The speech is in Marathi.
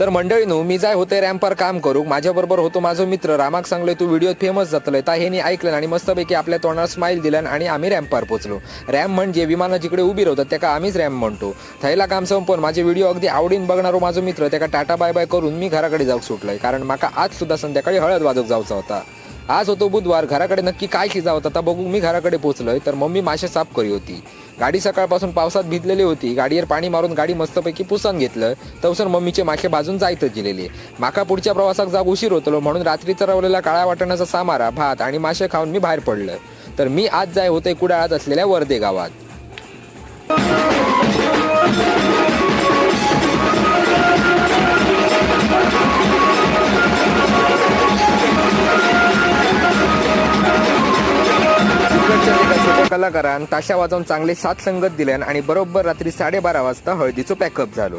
तर मंडळीनो मी जाय होते रॅम्पवर काम करू. माझ्याबरोबर होतो माझा मित्र रामाक सांगले. तू व्हिडिओ फेमस जातलंय. ता हे ऐकलं आणि मस्तपैकी आपल्या तोंडाला स्माईल दिल्यान आणि आम्ही रॅम्पार पोचलो रॅम म्हणजे विमानं जिकडे उभी राहतात त्याका आम्हीच रॅम्प म्हणतो. थैला काम संपवून माझे व्हिडिओ अगदी आवडीन बघणारो माझा मित्र त्याका टाटा बाय बाय करून मी घराकडे जाऊ सुटलोय. कारण माका आज सुद्धा संध्याकाळी हळद वाजवक जाऊचा होता. आज होतो बुधवार. घराकडे नक्की काय शिजा होता आता बघू मी घराकडे पोहोचलोय तर मम्मी मासे साफ करी होती. गाडी सकाळपासून पावसात भिजलेली होती. गाडीवर पाणी मारून गाडी मस्तपैकी पुसून घेतलं. तवसर मम्मीचे मासे बाजून जायतच गेलेले माका पुढच्या प्रवासात जाग उशीर होतलो म्हणून रात्री चरवलेला काळ्या वाटणाचा सामारा भात आणि मासे खाऊन मी बाहेर पडलं. तर मी आज जाय होते कुडाळात असलेल्या वर्दे गावात. छोट्या कलाकारान ताशा वाजवून चांगले सात संगत दिल्यान आणि बरोबर रात्री साडेबारा वाजता हळदीचं पॅकअप झालो.